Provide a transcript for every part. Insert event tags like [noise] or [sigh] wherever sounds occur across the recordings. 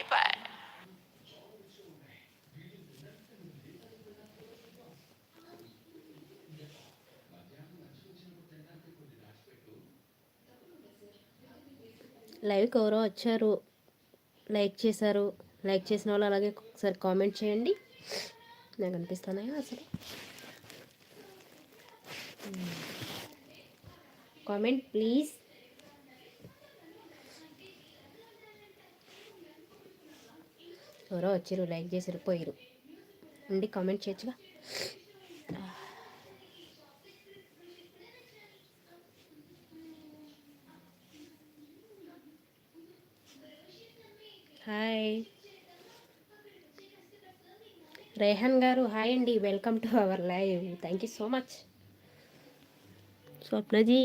拜拜。లైవ్కి ఎవరో వచ్చారు లైక్ చేశారు లైక్ చేసిన వాళ్ళు అలాగే ఒకసారి కామెంట్ చేయండి నాకు అనిపిస్తున్నాయా అసలు కామెంట్ ప్లీజ్ ఎవరో వచ్చారు లైక్ చేసారు పోయారు ఉండి కామెంట్ చేయొచ్చుగా హాయ్. రేహన్ గారు హాయ్ అండి. Welcome to our live. Thank you so much. Swapnaji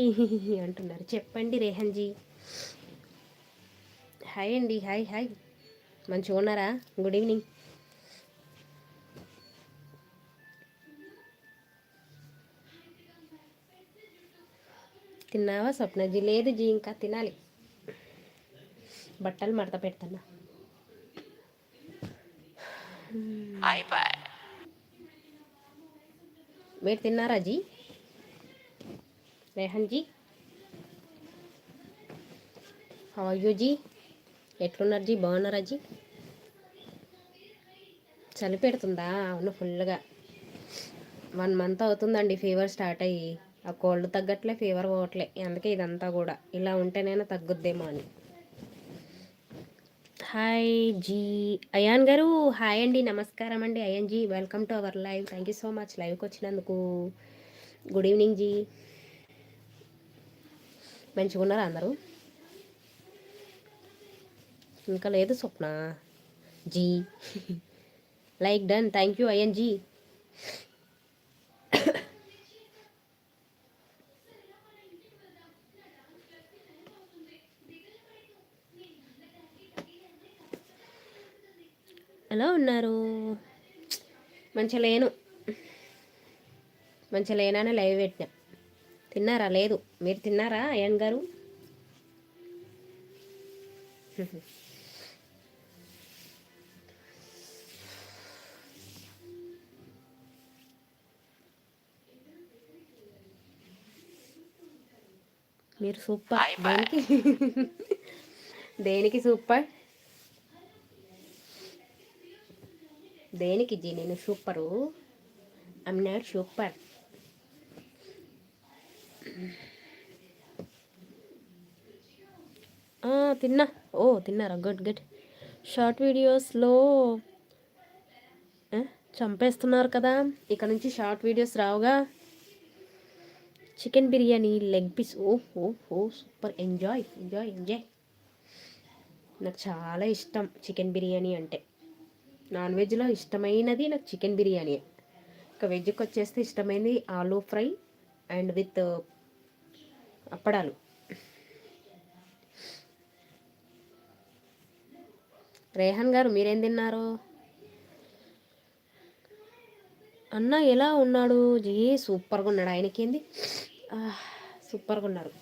అంటున్నారు. చెప్పండి రేహన్జీ హాయ్ అండి. Hi hi. మంచిగా ఉన్నారా? గుడ్ ఈవినింగ్ తిన్నావా స్వప్నజీ లేదు జీ ఇంకా తినాలి. బట్టలు మడత పెడుతున్నా మీరు తిన్నారా జీ? రేహన్ జీ? అయ్యో జీ? ఎట్లున్నారు జీ? బాగున్నారా జీ? చలి పెడుతుందా అవును ఫుల్గా వన్ మంత్ అవుతుందండి ఫీవర్ స్టార్ట్ అయ్యి. ఆ కోల్డ్ తగ్గట్లే ఫీవర్ పోవట్లే. అందుకే ఇదంతా కూడా. ఇలా ఉంటేనైనా తగ్గుద్దేమో అని. హాయ్ జీ. అయాన్ గారు హాయ్ అండి. నమస్కారం అండి. Ayan ji welcome to our live. Thank you so much లైవ్కి వచ్చినందుకు. గుడ్ ఈవినింగ్ జీ. మంచిగా ఉన్నారా అందరూ? ఇంకా లేదు Swapna. G. Like done thank you Ayyan ji ఎలా ఉన్నారు మంచిగా లేను. మంచిగా లేనానే లైవ్ పెట్టినా. తిన్నారా? లేదు. మీరు తిన్నారా అయ్యన్ గారు? మీరు సూపర్. దేనికి? దేనికి సూపర్? దేనికి జీ నేను సూపరు? ఐమ్ నాట్ సూపర్ తిన్నా. ఓ తిన్నారా? గుడ్ గుడ్ షార్ట్ వీడియోస్లో చంపేస్తున్నారు కదా. ఇక నుంచి షార్ట్ వీడియోస్ రావుగా. చికెన్ బిర్యానీ లెగ్ పీస్ ఓ ఓ ఓ సూపర్ ఎంజాయ్ ఎంజాయ్ ఎంజాయ్ నాకు చాలా ఇష్టం చికెన్ బిర్యానీ అంటే. నాన్ వెజ్లో ఇష్టమైనది నాకు చికెన్ బిర్యానీ ఇక వెజ్కి వచ్చేస్తే ఇష్టమైనది aloo fry and with uh, అప్పడాలు. రేహన్ గారు మీరేం తిన్నారు? అన్న ఎలా ఉన్నాడు? జీ సూపర్గా ఉన్నాడు. ఆయనకేంది? సూపర్గా ఉన్నారు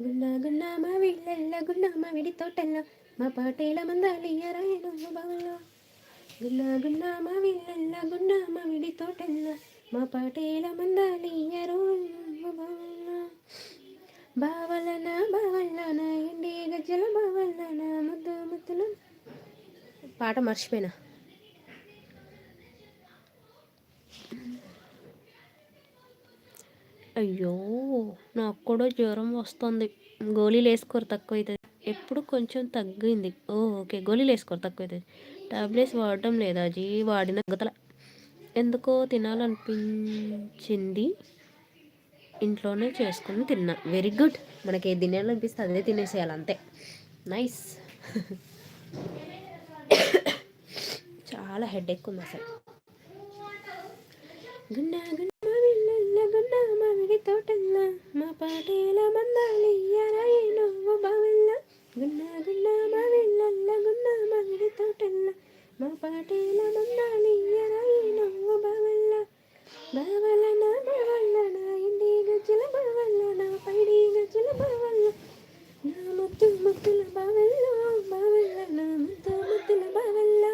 గున్నా గున్నా మా వీళ్ళ గున్నా మా విడి తోటల్లో మా పాటేల మందాలి అరాయను బావలో గున్నా గున్నా మా వీళ్ళ గున్నా మా విడి తోటల్లో మా పాటేల మందాలి అరో బావలన బావల్లన ఇండి గజ్జల బావల్లన ముద్దు ముద్దులు పాట మర్చిపోయినా. అయ్యో నాకు కూడా జ్వరం వస్తుంది. గోళీలు వేసుకోరు తక్కువ అవుతుంది ఎప్పుడు కొంచెం తగ్గింది. ఓ ఓకే గోళీలు వేసుకోరు తక్కువ అవుతుంది టాబ్లెట్స్ వాడటం లేదా? జీ వాడిన గతల ఎందుకో తినాలనిపించింది. ఇంట్లోనే చేసుకుని తిన్నా. వెరీ గుడ్ మనకి ఏ తినాలనిపిస్తే అదే తినేసేయాలి అంతే. నైస్ [laughs] చాలా హెడ్ ఎక్కువ ఉంది అసలు. గున్నా గున్నా విల్లల్ల గున్నా మామిడి తోటల్ల మా పాటేల మందాలి ఎరాయి నువ్వు బావల్ల. గున్నా గున్నా మా విల్లల్ల గున్నా మామిడి తోటల్ల మా పాటేల మందాలి ఎరాయి నువ్వు బావల్ల. బావల నా బావల్ల నా ఇండి గజ్జల బావల్ల. నా పైడి గజ్జల బావల్ల నా బావల్ల బావల్ల నా బావల్ల.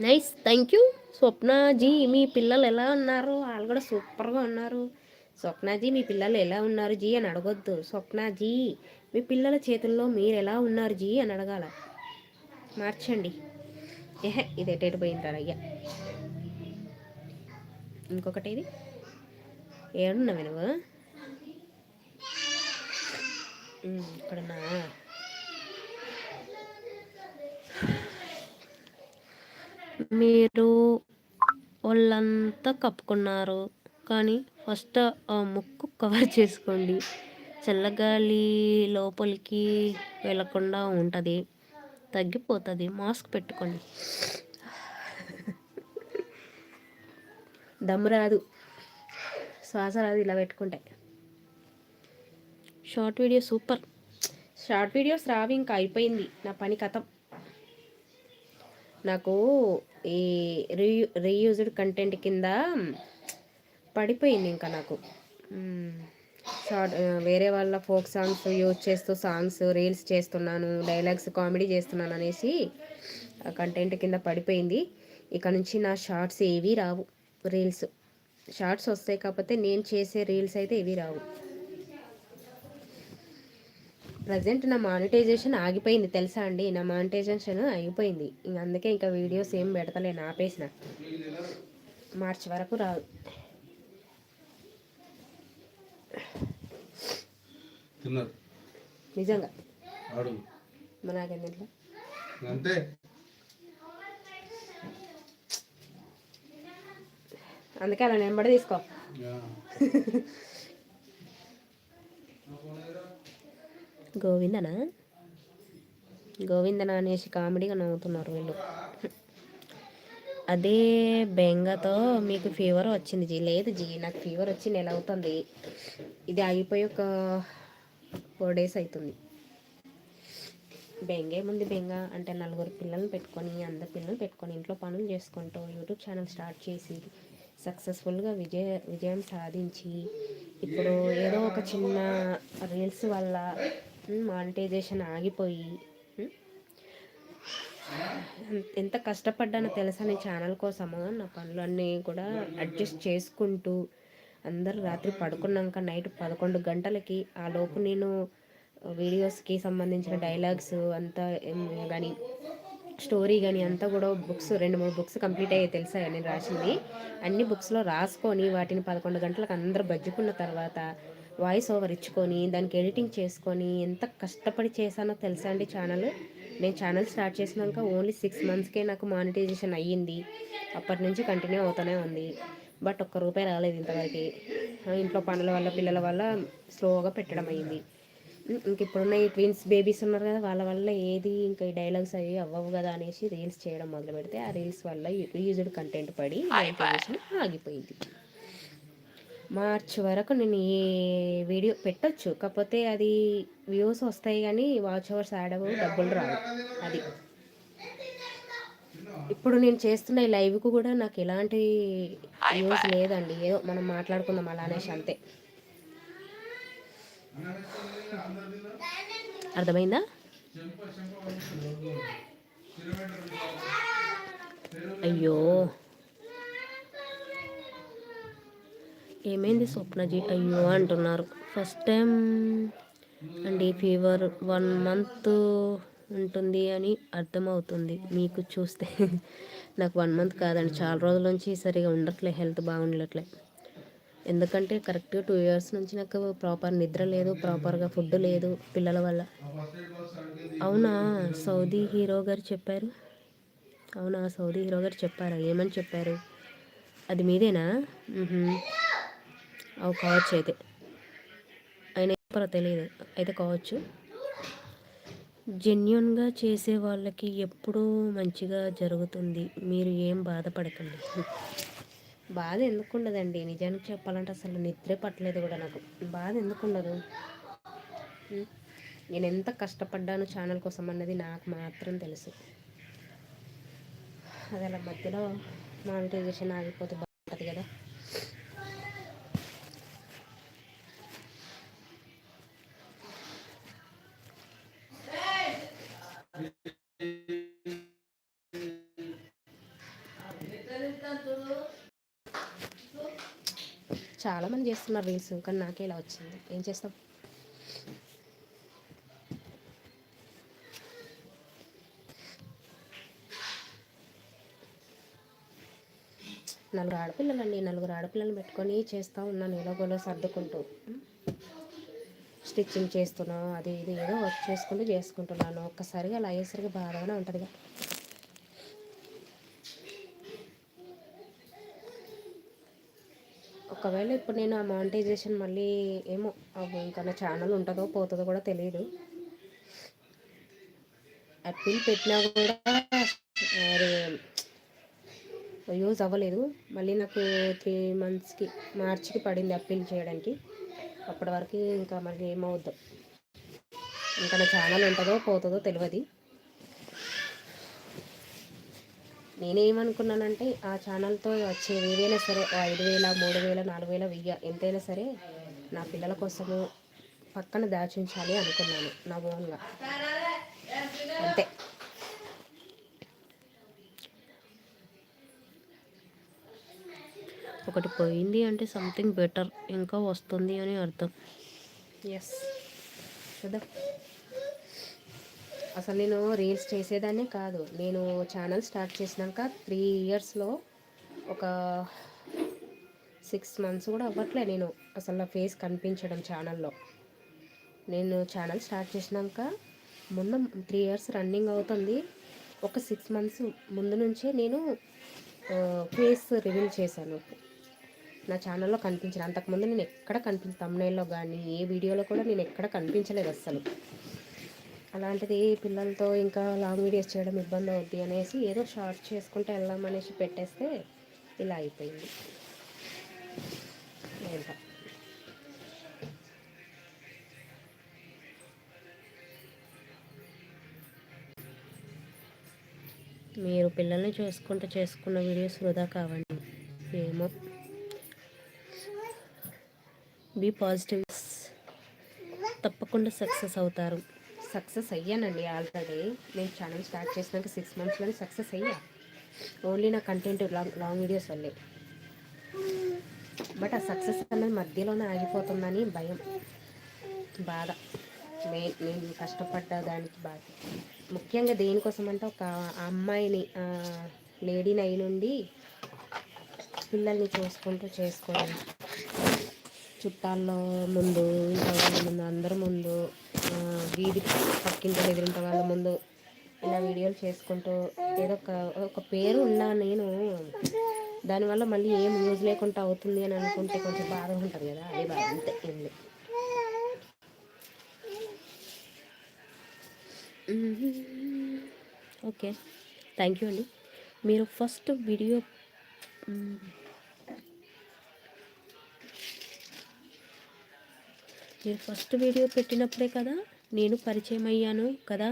నైస్ థ్యాంక్ యూ స్వప్నాజీ మీ పిల్లలు ఎలా ఉన్నారు? వాళ్ళు కూడా సూపర్గా ఉన్నారు. స్వప్నాజీ మీ పిల్లలు ఎలా ఉన్నారు జీ అని అడగొద్దు. స్వప్నాజీ మీ పిల్లల చేతుల్లో మీరు ఎలా ఉన్నారు జీ అని అడగాల. మార్చండి. ఏహే ఇది ఎటేటు పోయింటారు అయ్యా ఇంకొకటి ఇది. ఏడున్నావు నువ్వు? ఇక్కడున్నా మీరు వాళ్ళంతా కప్పుకున్నారు. కానీ ఫస్ట్ ఆ ముక్కు కవర్ చేసుకోండి. చల్లగాలి లోపలికి వెళ్ళకుండా ఉంటుంది. తగ్గిపోతుంది. మాస్క్ పెట్టుకోండి. దమ్ రాదు. శ్వాస రాదు ఇలా పెట్టుకుంటే. Short video super. Short videos రావి ఇంకా అయిపోయింది. నా పని కథం. నాకు ఈ రీయూ రీయూజ్డ్ కంటెంట్ కింద పడిపోయింది ఇంకా నాకు. షార్ట్ వేరే వాళ్ళ ఫోక్ సాంగ్స్ యూజ్ చేస్తూ సాంగ్స్ రీల్స్ చేస్తున్నాను డైలాగ్స్ కామెడీ చేస్తున్నాను అనేసి కంటెంట్ కింద పడిపోయింది. ఇక నుంచి నా షార్ట్స్ ఏవి రావు. రీల్స్ షార్ట్స్ వస్తాయి కాకపోతే నేను చేసే రీల్స్ అయితే ఇవి రావు. ప్రజెంట్ నా మానిటైజేషన్ ఆగిపోయింది తెలుసా అండి? నా మానిటైజేషన్ ఆగిపోయింది ఇంక అందుకే ఇంకా వీడియోస్ ఏం పెడతలేను ఆపేసిన మార్చి వరకు రాదు. నిజంగా? అంతే. అందుకే అలా నెంబడి తీసుకో. [laughs] గోవిందనా? గోవిందన అనేసి కామెడీగా నవ్వుతున్నారు వీళ్ళు. అదే బెంగతో మీకు ఫీవర్ వచ్చింది జీ. లేదు జీ నాకు ఫీవర్ వచ్చి నెల అవుతుంది. ఇది ఆగిపోయి ఒక ఫోర్ డేస్ అవుతుంది. బెంగ ఏముంది బెంగ? అంటే నలుగురు పిల్లల్ని పెట్టుకొని అందరు పిల్లలు పెట్టుకొని ఇంట్లో పనులు చేసుకుంటూ యూట్యూబ్ ఛానల్ స్టార్ట్ చేసి సక్సెస్ఫుల్గా విజయ విజయం సాధించి ఇప్పుడు ఏదో ఒక చిన్న రీల్స్ వల్ల Hmm, మానిటైజేషన్ ఆగిపోయి hmm? ఎంత కష్టపడ్డానో తెలుసా నీ ఛానల్ కోసము? నా పనులన్నీ కూడా అడ్జస్ట్ చేసుకుంటూ అందరు రాత్రి పడుకున్నాక నైట్ పదకొండు గంటలకి ఆ లోపు నేను వీడియోస్కి సంబంధించిన డైలాగ్స్ అంతా కానీ స్టోరీ కానీ అంతా కూడా బుక్స్ రెండు మూడు బుక్స్ కంప్లీట్ అయ్యాయి తెలుసా నేను రాసింది. అన్ని బుక్స్లో రాసుకొని వాటిని పదకొండు గంటలకు అందరు బజ్జుకున్న తర్వాత వాయిస్ ఓవర్ ఇచ్చుకొని దానికి ఎడిటింగ్ చేసుకొని ఎంత కష్టపడి చేశానో తెలుసా అండి ఛానల్? నేను ఛానల్ స్టార్ట్ చేసినాక ఓన్లీ సిక్స్ మంత్స్కే నాకు మానిటైజేషన్ అయ్యింది. అప్పటి నుంచి కంటిన్యూ అవుతూనే ఉంది. బట్ ఒక్క రూపాయి రాలేదు ఇంతవరకు. ఇంట్లో పనుల వల్ల పిల్లల వల్ల స్లోగా పెట్టడం అయ్యింది ఇంక ఇప్పుడున్న ఈ ట్విన్స్ బేబీస్ ఉన్నారు కదా వాళ్ళ వల్ల ఏది ఇంకా ఈ డైలాగ్స్ అవి అవ్వవు కదా అనేసి రీల్స్ చేయడం మొదలు పెడితే ఆ రీల్స్ వల్ల రీయూజ్డ్ కంటెంట్ పడి ఆగిపోయింది. మార్చ్ వరకు నేను ఏ వీడియో పెట్టచ్చు. కాకపోతే అది వ్యూస్ వస్తాయి కానీ వాచ్ అవర్స్ యాడ్ డబ్బులు రావు. అది. ఇప్పుడు నేను చేస్తున్న ఈ లైవ్కు కూడా నాకు ఎలాంటి వ్యూస్ లేదండి. ఏదో మనం మాట్లాడుకుందాం అలానేసి అంతే. అర్థమైందా? అయ్యో. ఏమైంది స్వప్నజీ అయ్యో అంటున్నారు. ఫస్ట్ టైం అండి ఫీవర్ వన్ మంత్ ఉంటుంది అని అర్థమవుతుంది. మీకు చూస్తే నాకు వన్ మంత్ కాదండి. చాలా రోజుల నుంచి సరిగా ఉండట్లే హెల్త్ బాగుండట్లే. ఎందుకంటే కరెక్ట్గా టూ ఇయర్స్ నుంచి నాకు ప్రాపర్ నిద్ర లేదు ప్రాపర్గా ఫుడ్ లేదు పిల్లల వల్ల. అవునా? సౌదీ హీరో గారు చెప్పారు. అవునా? సౌదీ హీరో గారు చెప్పారా? ఏమని చెప్పారు? అది మీదేనా? అవి కావచ్చు అయితే. ఆయన చెప్పారో తెలియదు అయితే కావచ్చు. జెన్యున్గా చేసే వాళ్ళకి ఎప్పుడూ మంచిగా జరుగుతుంది. మీరు ఏం బాధపడకండి. బాధ ఎందుకు ఉండదండి? నిజానికి చెప్పాలంటే అసలు నిద్ర పట్టలేదు కూడా నాకు. బాధ ఎందుకు ఉండదు? నేను ఎంత కష్టపడ్డాను ఛానల్ కోసం అన్నది నాకు మాత్రం తెలుసు. అది అలా మధ్యలో మానిటైజేషన్ ఆగిపోతే బాగుంటుంది కదా. చాలామంది చేస్తున్నారు రీల్స్ కానీ నాకే ఇలా వచ్చింది. ఏం చేస్తాం? నలుగురు ఆడపిల్లలండి నలుగురు ఆడపిల్లలు పెట్టుకొని చేస్తూ ఉన్నాను ఎలాగోలో సర్దుకుంటూ. స్టిచ్చింగ్ చేస్తున్నాను అది ఇది ఏదో వర్క్ చేసుకుంటూ చేసుకుంటున్నాను. ఒక్కసారిగా అలా అయ్యేసరికి బాధగానే ఉంటుంది ఒకవేళ ఇప్పుడు నేను ఆ మానిటైజేషన్ మళ్ళీ ఏమో ఇంకా నా ఛానల్ ఉంటుందో పోతుందో కూడా తెలియదు అప్పీల్ పెట్టినా కూడా యూజ్ అవ్వలేదు. మళ్ళీ నాకు త్రీ మంత్స్కి మార్చికి పడింది అప్పీల్ చేయడానికి. అప్పటి వరకు ఇంకా మళ్ళీ ఏమవుద్దో. ఇంకా నా ఛానల్ ఉంటుందో పోతుందో తెలియదు నేనేమనుకున్నానంటే ఆ ఛానల్తో వచ్చే ఏదైనా సరే ఐదు వేల మూడు వేల నాలుగు వేల వెయ్యి ఎంతైనా సరే నా పిల్లల కోసము పక్కన దాచించాలి అనుకున్నాను నా ఓన్గా. అంతే. ఒకటి పోయింది అంటే సంథింగ్ బెటర్ ఇంకా వస్తుంది అని అర్థం. ఎస్ కదా అసలు నేను రీల్స్ చేసేదాన్నే కాదు. నేను ఛానల్ స్టార్ట్ చేసినాక త్రీ ఇయర్స్లో ఒక సిక్స్ మంత్స్ కూడా అవ్వట్లే నేను. అసలు నా ఫేస్ కనిపించడం ఛానల్లో నేను ఛానల్ స్టార్ట్ చేసినాక మొన్న త్రీ ఇయర్స్ రన్నింగ్ అవుతుంది. ఒక సిక్స్ మంత్స్ ముందు నుంచే నేను ఫేస్ రివీల్ చేశాను. నా ఛానల్లో కనిపించిన అంతకుముందు నేను ఎక్కడ కనిపించ తమ్నైల్లో కానీ ఏ వీడియోలో కూడా నేను ఎక్కడ కనిపించలేదు అస్సలు. అలాంటిది పిల్లలతో ఇంకా లాంగ్ వీడియోస్ చేయడం ఇబ్బంది అవుద్ది అనేసి ఏదో షార్ట్ చేసుకుంటే వెళ్ళామనేసి పెట్టేస్తే ఇలా అయిపోయింది. ఏంటో. మీరు పిల్లల్ని చూసుకుంటూ చేసుకున్న వీడియోస్ వృధా కావండి. ఏమో. బీ పాజిటివ్స్ తప్పకుండా సక్సెస్ అవుతారు. సక్సెస్ అయ్యానండి ఆల్రెడీ. నేను ఛానల్ స్టార్ట్ చేసినాక సిక్స్ మంత్స్లోనే సక్సెస్ అయ్యా. ఓన్లీ నా కంటెంట్ లాంగ్ లాంగ్ వీడియోస్ వల్లే. బట్ ఆ సక్సెస్ అనేది మధ్యలోనే ఆగిపోతుందని భయం బాధ. మెయిన్ నేను కష్టపడ్డ దానికి బాధ. ముఖ్యంగా దేనికోసం అంటే ఒక అమ్మాయిని లేడీని అయి నుండి పిల్లల్ని చూసుకుంటూ చేసుకోవాలి చుట్టాల్లో ముందు ఇంట్లో ముందు అందరి ముందు వీధి పక్కింటి ఎదురింటి వాళ్ళ ముందు ఇలా వీడియోలు చేసుకుంటూ ఏదో ఒక ఒక పేరు ఉన్నా నేను దానివల్ల మళ్ళీ ఏం యూజ్ లేకుండా అవుతుంది అని అనుకుంటే కొంచెం బాధ ఉంటుంది కదా అదే బాధ అంతే ఏంది ఓకే థ్యాంక్ యూ అండి. మీరు ఫస్ట్ వీడియో మీరు ఫస్ట్ వీడియో పెట్టినప్పుడే కదా నేను పరిచయం అయ్యాను కదా?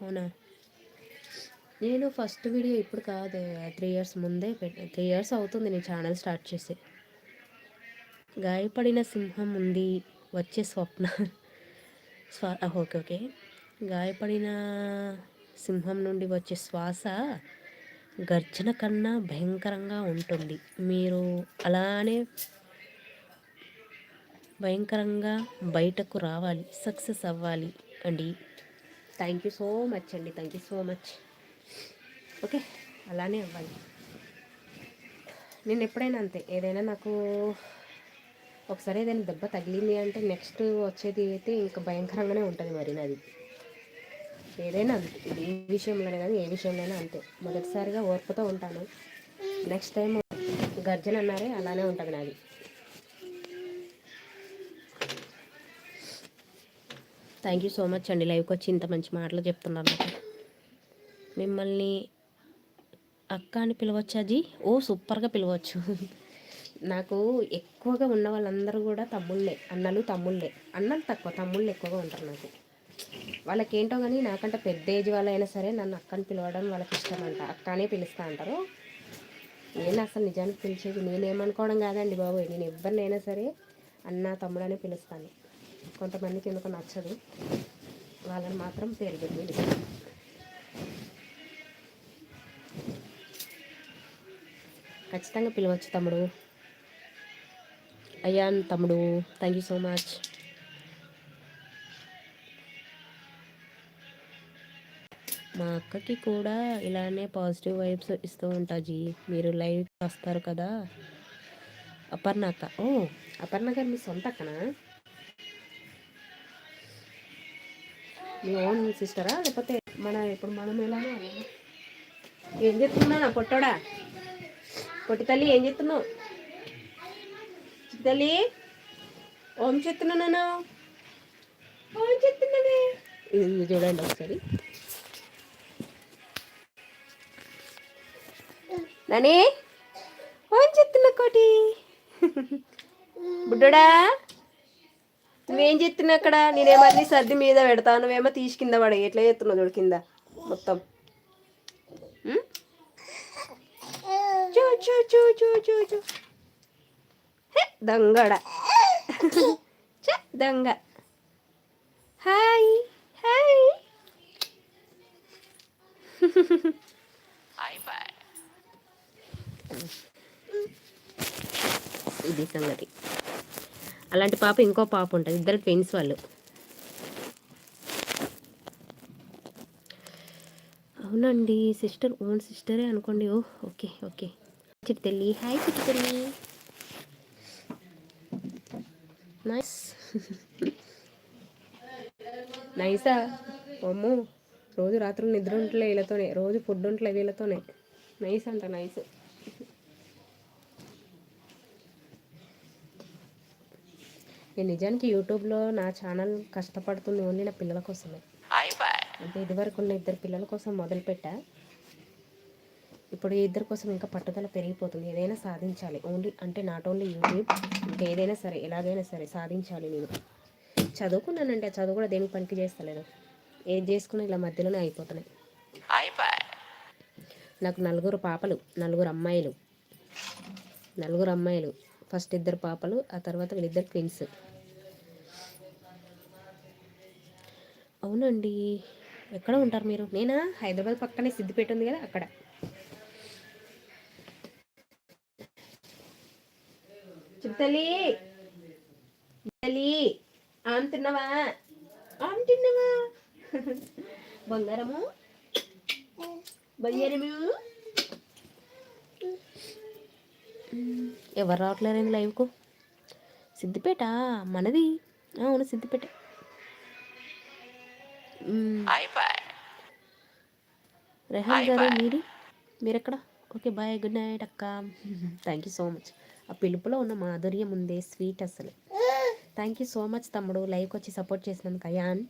అవునా? నేను ఫస్ట్ వీడియో ఇప్పుడు కాదు త్రీ ఇయర్స్ ముందే పెట్టి త్రీ ఇయర్స్ అవుతుంది నేను ఛానల్ స్టార్ట్ చేసి. గాయపడిన సింహం ఉంది వచ్చే స్వప్న. స్వా ఓకే ఓకే. గాయపడిన సింహం నుండి వచ్చే శ్వాస గర్జన కన్నా భయంకరంగా ఉంటుంది. మీరు అలానే భయంకరంగా బయటకు రావాలి సక్సెస్ అవ్వాలి అండి. థ్యాంక్ యూ సో మచ్ అండి thank you so much okay అలానే అవ్వాలి. నేను ఎప్పుడైనా అంతే ఏదైనా నాకు ఒకసారి ఏదైనా దెబ్బ తగిలింది అంటే నెక్స్ట్ వచ్చేది అయితే ఇంకా భయంకరంగానే ఉంటుంది మరి నాది. ఏదైనా అంతే ఇది ఏ విషయంలోనే కానీ ఏ విషయంలోనే అంతే. మొదటిసారిగా ఓర్పుతో ఉంటాను. నెక్స్ట్ టైం గర్జన అన్నారే అలానే ఉంటుంది నాది. థ్యాంక్ యూ సో మచ్ అండి. లైవ్కి వచ్చి ఇంత మంచి మాటలు చెప్తున్నారు నాకు. మిమ్మల్ని అక్క అని పిలవచ్చా జీ? ఓ సూపర్గా పిలవచ్చు. నాకు ఎక్కువగా ఉన్న వాళ్ళందరూ కూడా తమ్ముళ్ళే. అన్నలు తమ్ముళ్ళే. అన్నలు తక్కువ తమ్ముళ్ళు ఎక్కువగా ఉంటారు నాకు. వాళ్ళకేంటో కానీ నాకంటే పెద్ద ఏజ్ వాళ్ళైనా సరే నన్ను అక్కని పిలవడం వాళ్ళకి ఇష్టం అంట అక్కనే పిలుస్తా అంటారు. నేను అసలు నిజానికి పిలిచేది నేనేమనుకోవడం కాదండి బాబు నేను ఎవరినైనా సరే అన్న తమ్ముడనే పిలుస్తాను. కొంతమందికి ఎందుకు నచ్చదు. వాళ్ళని మాత్రం పెరిగింది ఖచ్చితంగా పిలవచ్చు తమ్ముడు. అయ్యాన్ తమ్ముడు థ్యాంక్ యూ సో మచ్ మా అక్కకి కూడా ఇలానే పాజిటివ్ వైబ్స్ ఇస్తూ ఉంటా జీ. మీరు లైవ్ వస్తారు కదా. అపర్ణ అక్క ఓ అపర్ణ గారు మీ సొంత అక్కనా? మీ ఓన్ సిస్టరా? లేకపోతే మన ఇప్పుడు మనం ఎలానో ఏం చెప్తున్నా పొట్టోడా? పొట్టి తల్లి ఏం చెప్తున్నావు తల్లి ఓం చెప్తున్నాను ఓం చెప్తున్నానే ఇది చూడండి ఒకసారి. నానే ఓం చెప్తున్నా కోటి? బుడ్డోడా? నువ్వేం చెప్తున్నావు అక్కడ? నేనేమన్నీ సర్ది మీద పెడతా. నువ్వేమో తీసి కింద ఎట్లా చేస్తున్నావు చూడు కింద? మొత్తం. చూ చూ చూ చూ చూ చూ. దొంగడ. దొంగ. హాయ్. హాయ్. ఇది సంగతి. అలాంటి పాప ఇంకో పాప ఉంటుంది ఇద్దరు ట్విన్స్ వాళ్ళు. అవునండి సిస్టర్ ఓన్ సిస్టరే అనుకోండి. ఓ ఓకే ఓకే. చిట్టి తల్లి హాయ్ చిట్టి తల్లి నైస్ నైసా అమ్మో రోజు రాత్రులు నిద్ర ఉంటలే వీళ్ళతోనే రోజు ఫుడ్ ఉంటలే వీళ్ళతోనే. నైస్ అంట నైస్ నేను నిజానికి యూట్యూబ్లో నా ఛానల్ కష్టపడుతుంది ఓన్లీ నా పిల్లల కోసమే. అంటే ఇదివరకు ఉన్న ఇద్దరు పిల్లల కోసం మొదలుపెట్టా. ఇప్పుడు ఇద్దరి కోసం ఇంకా పట్టుదల పెరిగిపోతుంది. ఏదైనా సాధించాలి. ఓన్లీ అంటే నాట్ ఓన్లీ యూట్యూబ్ ఇంకా ఏదైనా సరే ఎలాగైనా సరే సాధించాలి నేను. చదువుకున్నానంటే ఆ చదువు కూడా దేనికి పనికి చేస్తలేదు. ఏది చేసుకున్నా ఇలా మధ్యలోనే అయిపోతున్నాయి. నాకు నలుగురు పాపలు నలుగురు అమ్మాయిలు. నలుగురు అమ్మాయిలు. ఫస్ట్ ఇద్దరు పాపలు ఆ తర్వాత వీళ్ళిద్దరు ట్విన్స్. అవునండి. ఎక్కడ ఉంటారు మీరు? నేనా? హైదరాబాద్ పక్కనే సిద్దిపేట ఉంది కదా అక్కడ. చిత్తలి. తల్లి ఆమె తిన్నావా? ఆమె తిన్నావా? బంగారము? బంగారము? ఎవరు రావట్లేరండి లైవ్కు? సిద్దిపేట? మనది? అవును సిద్దిపేట. మ్మ్. రెహాన్ గారు మీది మీరెక్కడ? ఓకే బాయ్ గుడ్ నైట్ అక్క. థ్యాంక్ యూ సో మచ్ ఆ పిలుపులో ఉన్న మాధుర్యం ఉందే స్వీట్ అసలు. థ్యాంక్ యూ సో మచ్ తమ్ముడు. లైవ్కి వచ్చి సపోర్ట్ చేసినందుకు అయాన్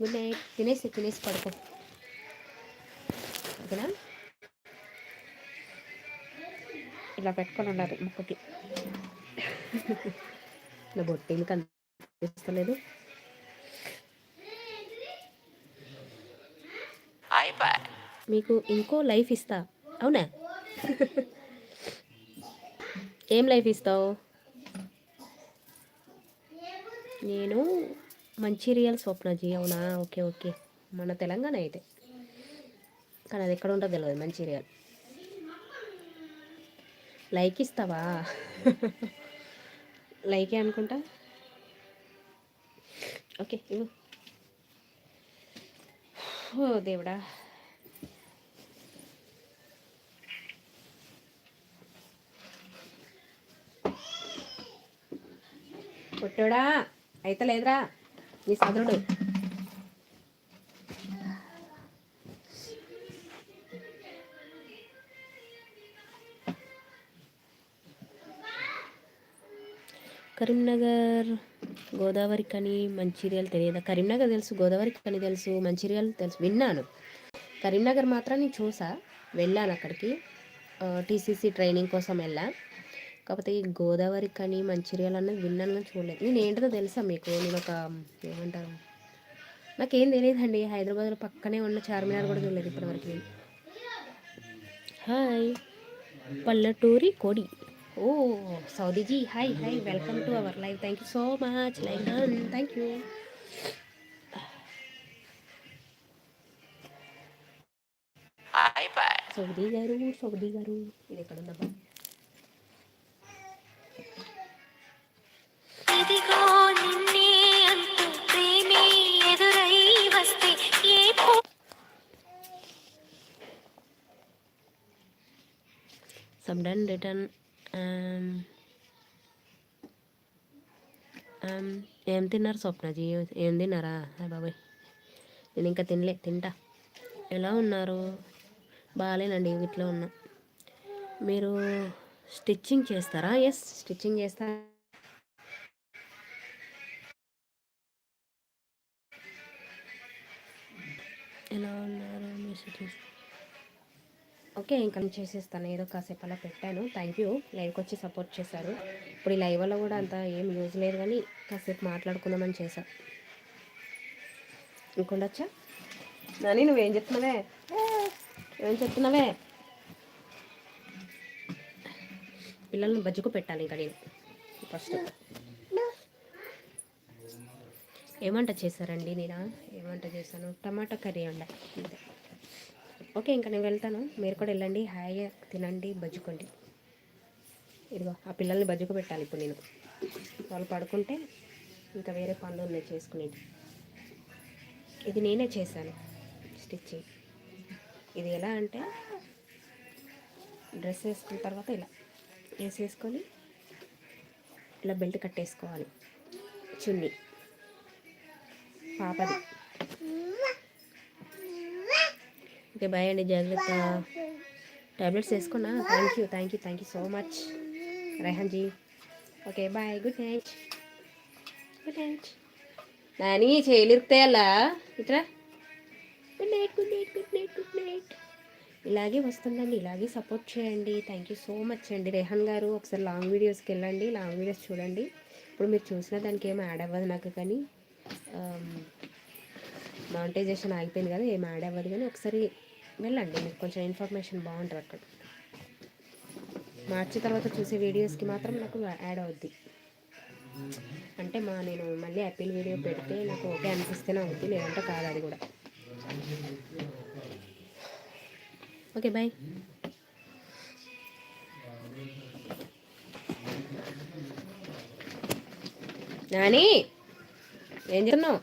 గుడ్ నైట్ తినేసి తినేసి పడుకో. ఓకేనా? ఇలా పెట్టుకొని ఉండాలి ముక్కకి. నా బొట్టేలు కనిపిస్తలేదు. మీకు ఇంకో లైఫ్ ఇస్తా. అవునా? ఏం లైఫ్ ఇస్తావు? నేను మంచిర్యాల స్వప్నజీ అవునా? Okay okay. మన తెలంగాణ అయితే. కానీ అది ఎక్కడ ఉంటుందో తెలియదు మంచిరియల్ లైక్ ఇస్తావా? లైకే అనుకుంటా? ఓకే ఇవ్వు. ఓ దేవుడా. పుట్టోడా అయితే లేదురా. నీ సదరుడు. కరీంనగర్ గోదావరి కని మంచిర్యాల తెలియదా? కరీంనగర్ తెలుసు గోదావరి కని తెలుసు మంచిర్యాల తెలుసు విన్నాను. కరీంనగర్ మాత్రం నేను చూసా వెళ్ళాను అక్కడికి. టీసీసీ ట్రైనింగ్ కోసం వెళ్ళా. కాకపోతే ఈ గోదావరి కని మంచిర్యాల అన్నది విన్నాను కానీ చూడలేదు. నేను ఏంటో తెలుసా మీకు? నేను ఒక ఏమంటారు? నాకేం తెలియదండి. హైదరాబాద్లో పక్కనే ఉన్న చార్మినార్ కూడా తెలియదు ఇప్పటివరకు హాయ్. పల్లెటూరి కోడి. ఓ Saudiji hi hi welcome to our live. Thank you so much like done thank you Saudi గారు సౌదీ గారు ఇది ఎక్కడ ఉందబ్బా? ఇదిగో నిన్నే అంటూ ప్రేమే ఎదురై వస్తే ఏ పో- సమ్ డన్ రిటర్న్ ఏం తిన్నారు స్వప్నజీ ఏం తిన్నారా? హాయ్ బాబాయ్ నేను ఇంకా తినలే తింటా. ఎలా ఉన్నారు? బాగాలేనండి ఇట్లా ఉన్నా. మీరు స్టిచ్చింగ్ చేస్తారా? ఎస్ స్టిచ్చింగ్ చేస్తా ఓకే ఇంకా నేను చేసేస్తాను. ఏదో కాసేపు అలా పెట్టాను. థ్యాంక్ యూ లైవ్కి వచ్చి సపోర్ట్ చేశారు. ఇప్పుడు ఈ లైవ్ వల్ల కూడా అంత ఏం యూజ్ లేదు కానీ కాసేపు మాట్లాడుకుందామని చేశా. ఇంకొండొచ్చా నాని నువ్వేం చెప్తున్నావే? ఏం చెప్తున్నావే? పిల్లల్ని బజ్జుకు పెట్టాలి ఇంకా నేను. ఫస్ట్ ఏమంట చేశారండి నేను? ఏమంట చేశాను? టమాటా కర్రీ ఉండ అంతే. ఓకే ఇంకా నేను వెళ్తాను. మీరు కూడా వెళ్ళండి. హాయిగా తినండి బజ్జుకోండి. ఇదిగో ఆ పిల్లల్ని బజ్జుకు పెట్టాలి ఇప్పుడు నేను. వాళ్ళు పడుకుంటే ఇంకా వేరే పనులు ఉన్నాయి చేసుకునేది. ఇది నేనే చేశాను. స్టిచ్చింగ్. ఇది ఎలా అంటే డ్రెస్ వేసుకున్న తర్వాత ఇలా వేసేసుకొని ఇలా బెల్ట్ కట్టేసుకోవాలి. చున్నీ. పాపది. ఓకే బాయ్ అండి జాగ్రత్త. టాబ్లెట్స్ వేసుకున్నా? Thank you thank you thank you so much Rehan ji okay bye good night good night Nani చేయలిరితే అలా ఇట్రా? Good night good night good night good night ఇలాగే వస్తుందండి ఇలాగే సపోర్ట్ చేయండి. థ్యాంక్ యూ సో మచ్ అండి రెహన్ గారు. ఒకసారి లాంగ్ వీడియోస్కి వెళ్ళండి లాంగ్ వీడియోస్ చూడండి. ఇప్పుడు మీరు చూసిన దానికి ఏం యాడ్ అవ్వదు నాకు కానీ um, మానిటైజేషన్ ఆగిపోయింది కదా ఏం యాడ్ అవ్వదు కానీ ఒకసారి వెళ్ళండి మీకు కొంచెం ఇన్ఫర్మేషన్ బాగుంటుంది అక్కడ. మార్చి తర్వాత చూసే వీడియోస్కి మాత్రం నాకు యాడ్ అవుద్ది. అంటే మా నేను మళ్ళీ అప్పీల్ వీడియో పెడితే నాకు ఓకే అనిపిస్తేనే అవుద్ది లేదంటే కాదు అది కూడా. ఓకే బాయ్ నాని ఏం చేస్తున్నావు?